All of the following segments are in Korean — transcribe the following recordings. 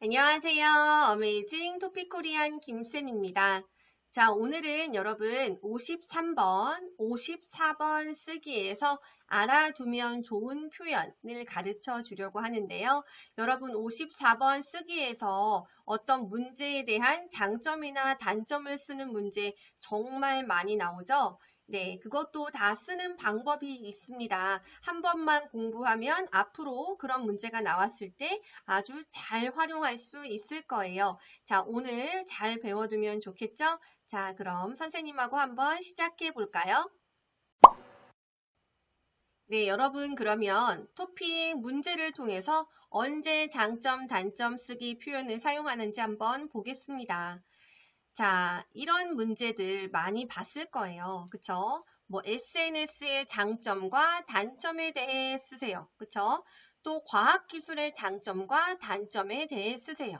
안녕하세요. 어메이징 토피코리안 김쌤입니다. 자, 오늘은 여러분 53번, 54번 쓰기에서 알아두면 좋은 표현을 가르쳐 주려고 하는데요. 여러분 54번 쓰기에서 어떤 문제에 대한 장점이나 단점을 쓰는 문제 정말 많이 나오죠. 네, 그것도 다 쓰는 방법이 있습니다. 한 번만 공부하면 앞으로 그런 문제가 나왔을 때 아주 잘 활용할 수 있을 거예요. 자, 오늘 잘 배워두면 좋겠죠? 자, 그럼 선생님하고 한번 시작해 볼까요? 네, 여러분 그러면 토픽 문제를 통해서 언제 장점, 단점 쓰기 표현을 사용하는지 한번 보겠습니다. 자, 이런 문제들 많이 봤을 거예요. 그쵸? 뭐 SNS의 장점과 단점에 대해 쓰세요. 그쵸? 또 과학기술의 장점과 단점에 대해 쓰세요.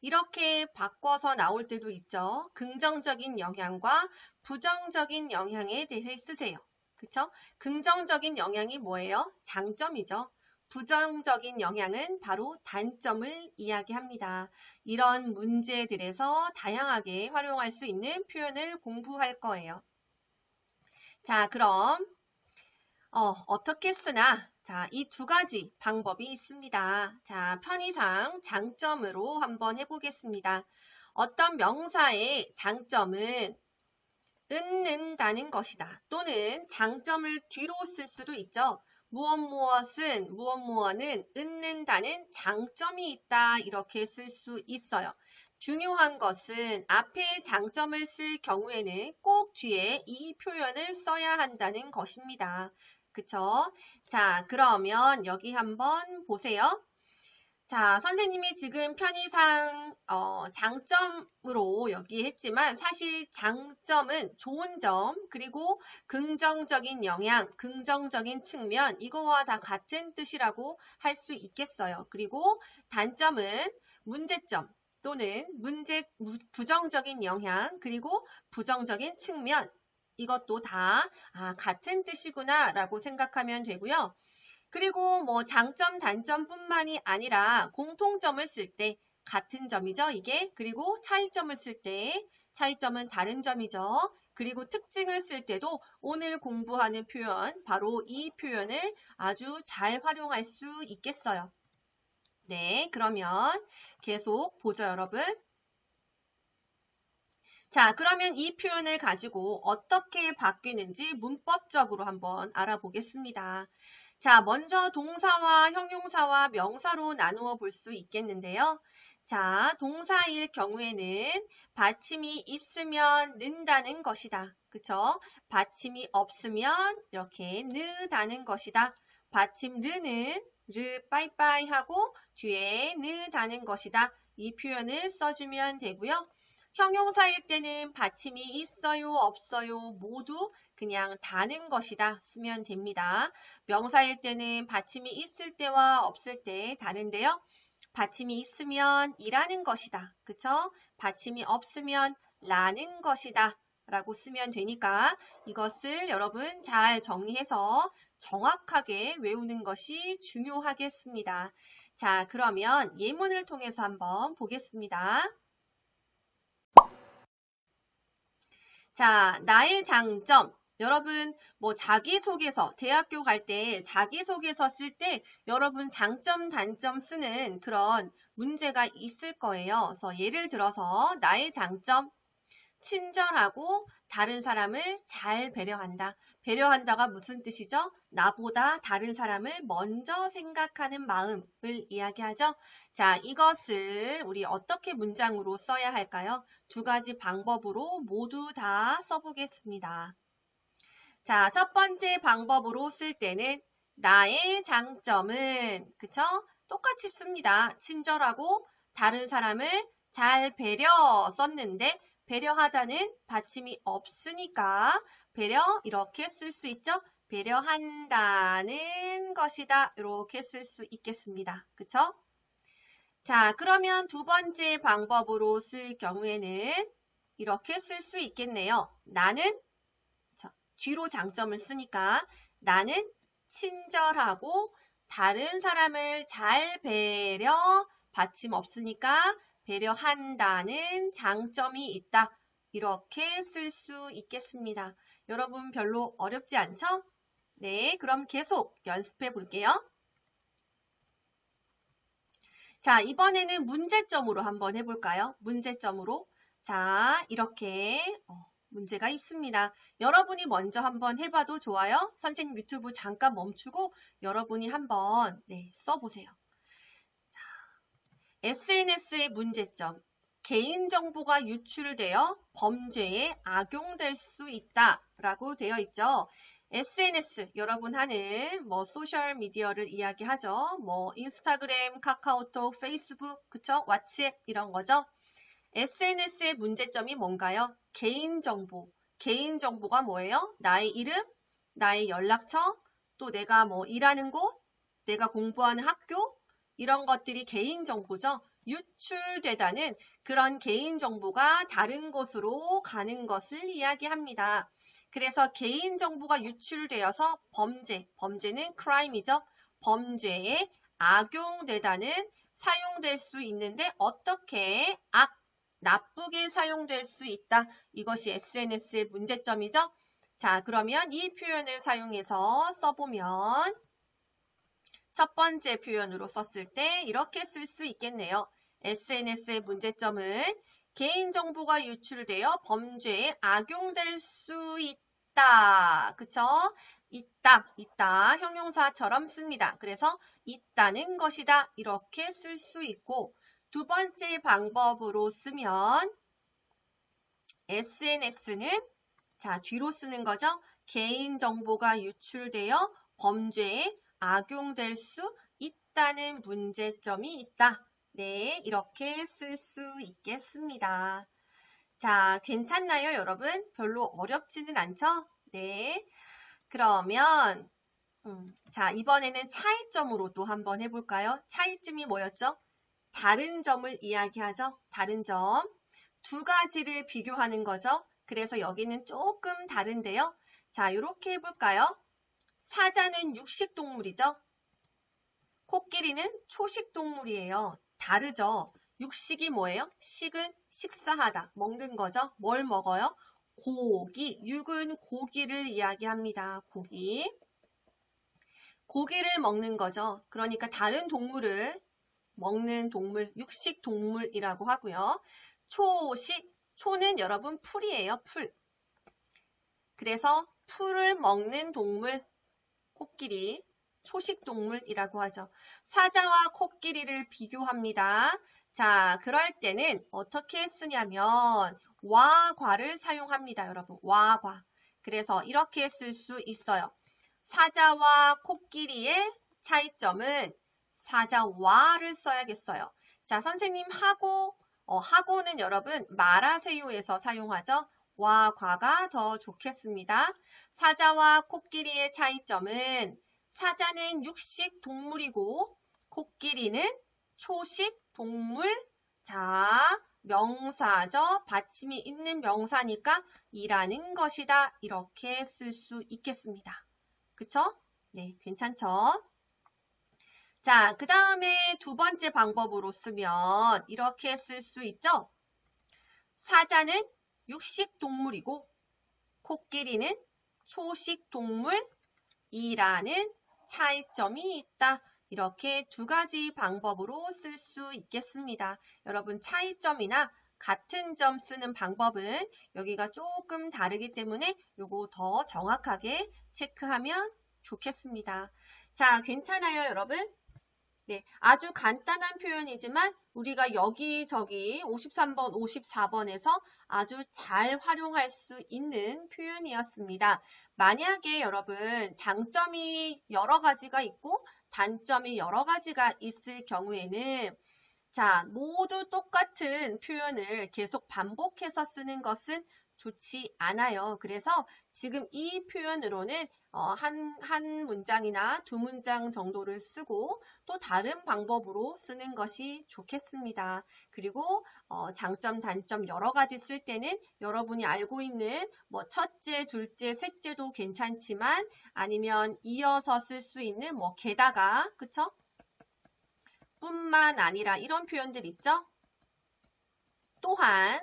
이렇게 바꿔서 나올 때도 있죠. 긍정적인 영향과 부정적인 영향에 대해 쓰세요. 그쵸? 긍정적인 영향이 뭐예요? 장점이죠. 부정적인 영향은 바로 단점을 이야기합니다. 이런 문제들에서 다양하게 활용할 수 있는 표현을 공부할 거예요. 자, 그럼 어, 어떻게 쓰나? 자, 이 두 가지 방법이 있습니다. 자, 편의상 장점으로 한번 해보겠습니다. 어떤 명사의 장점은 은는다는 것이다. 또는 장점을 뒤로 쓸 수도 있죠. 무엇 무엇은 무엇 무엇은 은는다는 장점이 있다 이렇게 쓸 수 있어요. 중요한 것은 앞에 장점을 쓸 경우에는 꼭 뒤에 이 표현을 써야 한다는 것입니다. 그쵸? 자, 그러면 여기 한번 보세요. 자, 선생님이 지금 편의상 어, 장점으로 여기 했지만 사실 장점은 좋은 점 그리고 긍정적인 영향, 긍정적인 측면 이거와 다 같은 뜻이라고 할 수 있겠어요. 그리고 단점은 문제점 또는 문제 부정적인 영향 그리고 부정적인 측면 이것도 다 아, 같은 뜻이구나 라고 생각하면 되고요. 그리고 뭐 장점, 단점뿐만이 아니라 공통점을 쓸 때 같은 점이죠, 이게. 그리고 차이점을 쓸 때 차이점은 다른 점이죠. 그리고 특징을 쓸 때도 오늘 공부하는 표현, 바로 이 표현을 아주 잘 활용할 수 있겠어요. 네, 그러면 계속 보죠, 여러분. 자, 그러면 이 표현을 가지고 어떻게 바뀌는지 문법적으로 한번 알아보겠습니다. 자, 먼저 동사와 형용사와 명사로 나누어 볼 수 있겠는데요. 자, 동사일 경우에는 받침이 있으면 는다는 것이다. 그쵸? 받침이 없으면 이렇게 느다는 것이다. 받침 르는 르 빠이빠이 하고 뒤에 느다는 것이다. 이 표현을 써주면 되고요. 형용사일 때는 받침이 있어요, 없어요 모두 그냥 다는 것이다 쓰면 됩니다. 명사일 때는 받침이 있을 때와 없을 때 다른데요. 받침이 있으면 이라는 것이다. 그쵸? 받침이 없으면 라는 것이다. 라고 쓰면 되니까 이것을 여러분 잘 정리해서 정확하게 외우는 것이 중요하겠습니다. 자, 그러면 예문을 통해서 한번 보겠습니다. 자, 나의 장점. 여러분, 뭐, 자기소개서, 대학교 갈 때 자기소개서 쓸 때 여러분 장점, 단점 쓰는 그런 문제가 있을 거예요. 그래서 예를 들어서 나의 장점, 친절하고 다른 사람을 잘 배려한다. 배려한다가 무슨 뜻이죠? 나보다 다른 사람을 먼저 생각하는 마음을 이야기하죠. 자, 이것을 우리 어떻게 문장으로 써야 할까요? 두 가지 방법으로 모두 다 써보겠습니다. 자, 첫 번째 방법으로 쓸 때는 나의 장점은 그쵸? 똑같이 씁니다. 친절하고 다른 사람을 잘 배려 썼는데 배려하다는 받침이 없으니까 배려 이렇게 쓸 수 있죠? 배려한다는 것이다. 이렇게 쓸 수 있겠습니다. 그쵸? 자, 그러면 두 번째 방법으로 쓸 경우에는 이렇게 쓸 수 있겠네요. 나는 자, 뒤로 장점을 쓰니까 나는 친절하고 다른 사람을 잘 배려 받침 없으니까 배려한다는 장점이 있다. 이렇게 쓸 수 있겠습니다. 여러분 별로 어렵지 않죠? 네, 그럼 계속 연습해 볼게요. 자, 이번에는 문제점으로 한번 해볼까요? 문제점으로. 자, 이렇게 어, 문제가 있습니다. 여러분이 먼저 한번 해봐도 좋아요. 선생님 유튜브 잠깐 멈추고 여러분이 한번 네, 써보세요. 자, SNS의 문제점. 개인정보가 유출되어 범죄에 악용될 수 있다 라고 되어 있죠. SNS 여러분 하는 뭐 소셜 미디어를 이야기하죠. 뭐 인스타그램, 카카오톡, 페이스북, 그쵸? 왓츠앱 이런 거죠. SNS의 문제점이 뭔가요? 개인정보. 개인정보가 뭐예요? 나의 이름, 나의 연락처, 또 내가 뭐 일하는 곳, 내가 공부하는 학교, 이런 것들이 개인정보죠. 유출되다는 그런 개인정보가 다른 곳으로 가는 것을 이야기합니다. 그래서 개인정보가 유출되어서 범죄, 범죄는 crime이죠. 범죄에 악용되다는 사용될 수 있는데 어떻게 악, 나쁘게 사용될 수 있다. 이것이 SNS의 문제점이죠. 자, 그러면 이 표현을 사용해서 써보면 첫 번째 표현으로 썼을 때 이렇게 쓸 수 있겠네요. SNS의 문제점은 개인정보가 유출되어 범죄에 악용될 수 있다. 그쵸? 있다, 있다. 형용사처럼 씁니다. 그래서 있다는 것이다. 이렇게 쓸 수 있고 두 번째 방법으로 쓰면 SNS는 자 뒤로 쓰는 거죠. 개인정보가 유출되어 범죄에 악용될 수 있다는 문제점이 있다. 네, 이렇게 쓸 수 있겠습니다. 자, 괜찮나요, 여러분? 별로 어렵지는 않죠? 네. 그러면, 음, 자, 이번에는 차이점으로 또 한번 해볼까요? 차이점이 뭐였죠? 다른 점을 이야기하죠? 다른 점. 두 가지를 비교하는 거죠? 그래서 여기는 조금 다른데요. 자, 이렇게 해볼까요? 사자는 육식 동물이죠? 코끼리는 초식 동물이에요. 다르죠? 육식이 뭐예요? 식은 식사하다, 먹는 거죠. 뭘 먹어요? 고기, 육은 고기를 이야기합니다. 고기. 고기를 먹는 거죠. 그러니까 다른 동물을 먹는 동물, 육식 동물이라고 하고요. 초식, 초는 여러분 풀이에요. 풀. 그래서 풀을 먹는 동물, 코끼리, 초식동물이라고 하죠. 사자와 코끼리를 비교합니다. 자, 그럴 때는 어떻게 쓰냐면 와, 과를 사용합니다. 여러분, 와, 과. 그래서 이렇게 쓸 수 있어요. 사자와 코끼리의 차이점은 사자와를 써야겠어요. 자, 선생님 하고, 어, 하고는 여러분 말하세요에서 사용하죠. 와, 과가 더 좋겠습니다. 사자와 코끼리의 차이점은 사자는 육식 동물이고 코끼리는 초식 동물. 자, 명사죠. 받침이 있는 명사니까 일하는 것이다. 이렇게 쓸 수 있겠습니다. 그쵸? 네, 괜찮죠? 자, 그 다음에 두 번째 방법으로 쓰면 이렇게 쓸 수 있죠? 사자는 육식 동물이고 코끼리는 초식 동물이라는 차이점이 있다. 이렇게 두 가지 방법으로 쓸 수 있겠습니다. 여러분 차이점이나 같은 점 쓰는 방법은 여기가 조금 다르기 때문에 요거 더 정확하게 체크하면 좋겠습니다. 자, 괜찮아요, 여러분? 네, 아주 간단한 표현이지만 우리가 여기저기 53번, 54번에서 아주 잘 활용할 수 있는 표현이었습니다. 만약에 여러분 장점이 여러 가지가 있고 단점이 여러 가지가 있을 경우에는 자, 모두 똑같은 표현을 계속 반복해서 쓰는 것은 좋지 않아요. 그래서 지금 이 표현으로는 어, 한, 한 문장이나 두 문장 정도를 쓰고 또 다른 방법으로 쓰는 것이 좋겠습니다. 그리고 어, 장점, 단점 여러 가지 쓸 때는 여러분이 알고 있는 뭐 첫째, 둘째, 셋째도 괜찮지만 아니면 이어서 쓸 수 있는 뭐 게다가 그쵸? 뿐만 아니라 이런 표현들 있죠? 또한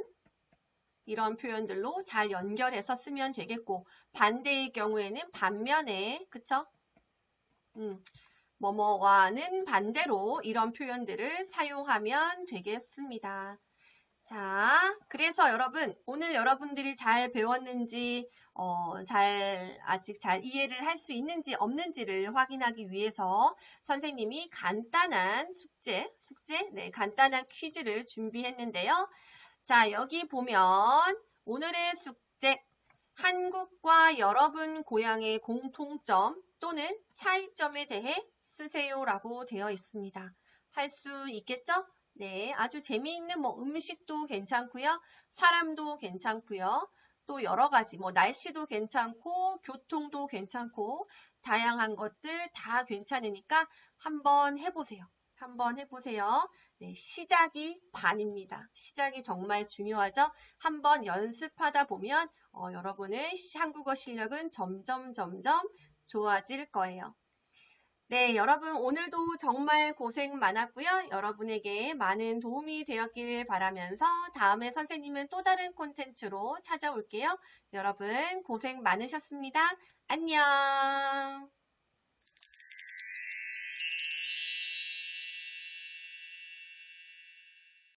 이런 표현들로 잘 연결해서 쓰면 되겠고 반대의 경우에는 반면에 그쵸? 음, 뭐뭐와는 반대로 이런 표현들을 사용하면 되겠습니다. 자, 그래서 여러분 오늘 여러분들이 잘 배웠는지 어, 잘 아직 잘 이해를 할 수 있는지 없는지를 확인하기 위해서 선생님이 간단한 숙제, 숙제, 네, 간단한 퀴즈를 준비했는데요. 자, 여기 보면 오늘의 숙제 한국과 여러분 고향의 공통점 또는 차이점에 대해 쓰세요라고 되어 있습니다. 할 수 있겠죠? 네, 아주 재미있는 뭐 음식도 괜찮고요. 사람도 괜찮고요. 또 여러 가지 뭐 날씨도 괜찮고 교통도 괜찮고 다양한 것들 다 괜찮으니까 한번 해보세요. 한번 해보세요. 네, 시작이 반입니다. 시작이 정말 중요하죠. 한번 연습하다 보면 어, 여러분의 한국어 실력은 점점 점점 좋아질 거예요. 네, 여러분 오늘도 정말 고생 많았고요. 여러분에게 많은 도움이 되었길 바라면서 다음에 선생님은 또 다른 콘텐츠로 찾아올게요. 여러분 고생 많으셨습니다. 안녕.